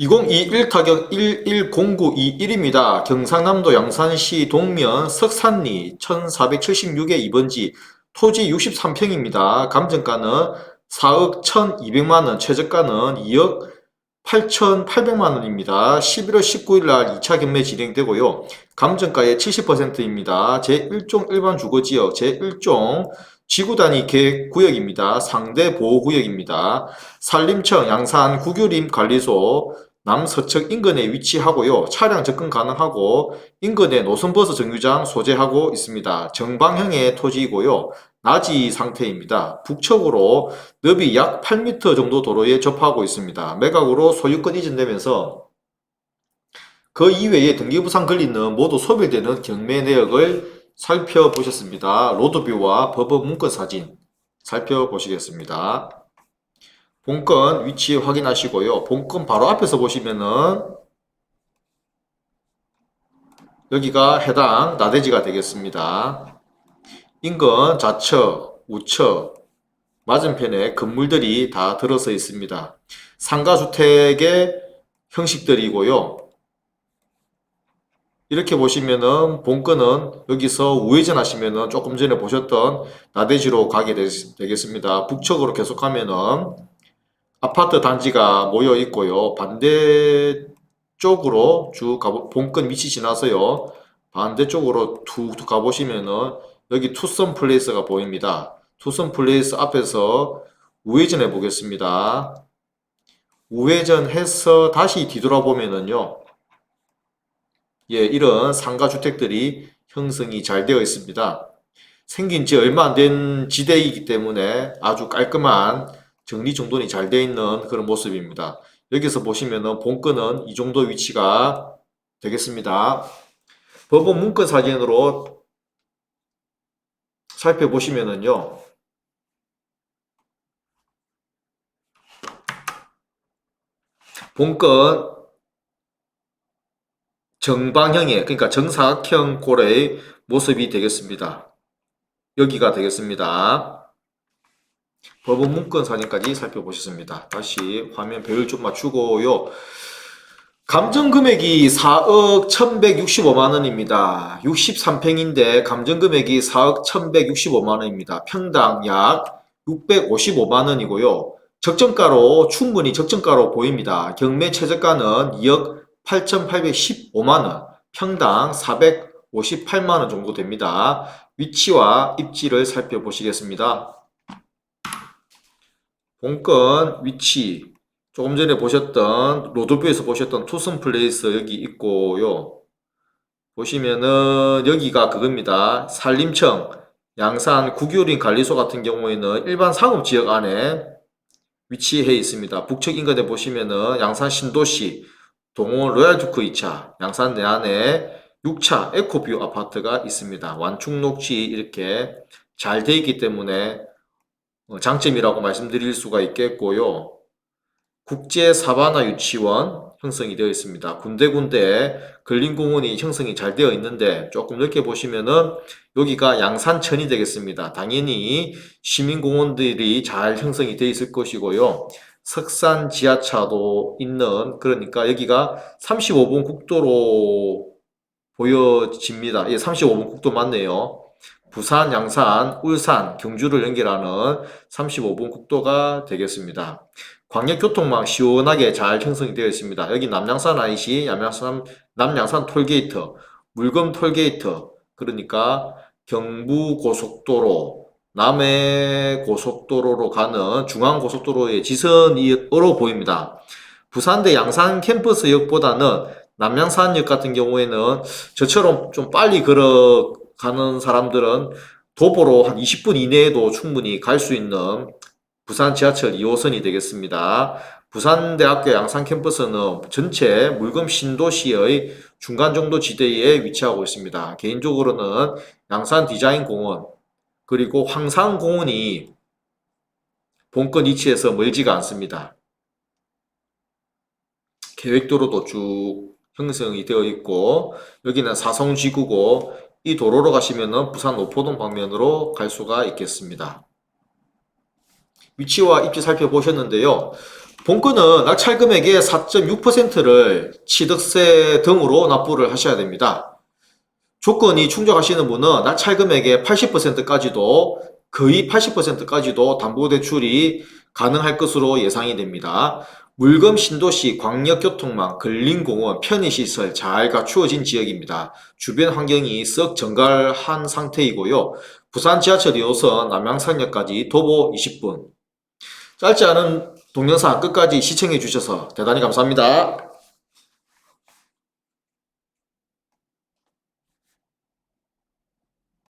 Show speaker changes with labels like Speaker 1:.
Speaker 1: 2021 타격 110921입니다. 경상남도 양산시 동면 석산리 1476의 2번지 토지 63평입니다. 감정가는 4억 1200만원, 최저가는 2억 8,800만원입니다. 11월 19일 날 2차 경매 진행되고요. 감정가의 70%입니다. 제1종 일반 주거지역, 제1종 지구단위 계획구역입니다. 상대 보호구역입니다. 산림청 양산 구규림 관리소 남서측 인근에 위치하고요. 차량 접근 가능하고 인근에 노선버스 정류장 소재하고 있습니다. 정방형의 토지이고요. 나지 상태입니다. 북측으로 너비 약 8m 정도 도로에 접하고 있습니다. 매각으로 소유권 이전되면서 그 이외에 등기부상 걸리는 모두 소멸되는 경매 내역을 살펴보셨습니다. 로드뷰와 법원 문건 사진 살펴보시겠습니다. 본건 위치 확인하시고요. 본건 바로 앞에서 보시면은 여기가 해당 나대지가 되겠습니다. 인근 좌측, 우측, 맞은편에 건물들이 다 들어서 있습니다. 상가주택의 형식들이고요. 이렇게 보시면은 본건은 여기서 우회전 하시면은 조금 전에 보셨던 나대지로 가게 되, 되겠습니다. 북측으로 계속하면은 아파트 단지가 모여 있고요. 반대쪽으로 쭉 가보, 본건 위치 지나서요. 반대쪽으로 툭 가보시면은 여기 투썸 플레이스가 보입니다. 투썸 플레이스 앞에서 우회전 해 보겠습니다. 우회전 해서 다시 뒤돌아보면은요. 예, 이런 상가 주택들이 형성이 잘 되어 있습니다. 생긴 지 얼마 안 된 지대이기 때문에 아주 깔끔한 정리 정돈이 잘 되어 있는 그런 모습입니다. 여기서 보시면은 본건은 이 정도 위치가 되겠습니다. 법원 문건 사진으로 살펴보시면은요. 본건 정방형의 그러니까 정사각형 골의 모습이 되겠습니다. 여기가 되겠습니다. 법원 문건 사진까지 살펴보셨습니다. 다시 화면 배열 좀 맞추고요. 감정 금액이 4억 1165만 원입니다. 63평인데 감정 금액이 4억 1165만 원입니다. 평당 약 655만 원이고요. 적정가로 충분히 적정가로 보입니다. 경매 최저가는 2억 8,815만원, 평당 458만원 정도 됩니다. 위치와 입지를 살펴보시겠습니다. 본건 위치, 조금 전에 보셨던, 로드뷰에서 보셨던 투슨 플레이스 여기 있고요. 보시면은 여기가 그겁니다. 산림청, 양산 국유림 관리소 같은 경우에는 일반 상업지역 안에 위치해 있습니다. 북측 인근에 보시면은 양산 신도시, 동원 로얄주크 2차, 양산 내안에 6차 에코뷰 아파트가 있습니다. 완충 녹지 이렇게 잘 돼 있기 때문에 어, 장점이라고 말씀드릴 수가 있겠고요. 국제 사바나 유치원 형성이 되어 있습니다. 군데군데 근린공원이 형성이 잘 되어 있는데 조금 넓게 보시면은 여기가 양산천이 되겠습니다. 당연히 시민공원들이 잘 형성이 되어 있을 것이고요. 석산 지하차도 있는 그러니까 여기가 35번 국도로 보여집니다. 예, 35번 국도 맞네요. 부산, 양산, 울산, 경주를 연결하는 35번 국도가 되겠습니다. 광역교통망 시원하게 잘 형성이 되어 있습니다. 여기 남양산 IC, 남양산, 남양산 톨게이트, 물금 톨게이트, 그러니까 경부고속도로, 남해 고속도로로 가는 중앙고속도로의 지선으로 보입니다. 부산대 양산 캠퍼스역보다는 남양산역 같은 경우에는 저처럼 좀 빨리 걸어 가는 사람들은 도보로 한 20분 이내에도 충분히 갈 수 있는 부산 지하철 2호선이 되겠습니다. 부산대학교 양산 캠퍼스는 전체 물금 신도시의 중간 정도 지대에 위치하고 있습니다. 개인적으로는 양산 디자인 공원, 그리고 황산 공원이 본건 위치에서 멀지가 않습니다. 계획도로도 쭉 형성이 되어 있고 여기는 사성지구고 이 도로로 가시면은 부산 노포동 방면으로 갈 수가 있겠습니다. 위치와 입지 살펴보셨는데요. 본건은 낙찰 금액의 4.6%를 취득세 등으로 납부를 하셔야 됩니다. 조건이 충족하시는 분은 낙찰 금액의 80%까지도 거의 80%까지도 담보대출이 가능할 것으로 예상이 됩니다. 물금 신도시 광역교통망, 근린공원, 편의시설 잘 갖추어진 지역입니다. 주변 환경이 썩 정갈한 상태이고요. 부산 지하철 2호선 남양산역까지 도보 20분. 짧지 않은 동영상 끝까지 시청해 주셔서 대단히 감사합니다.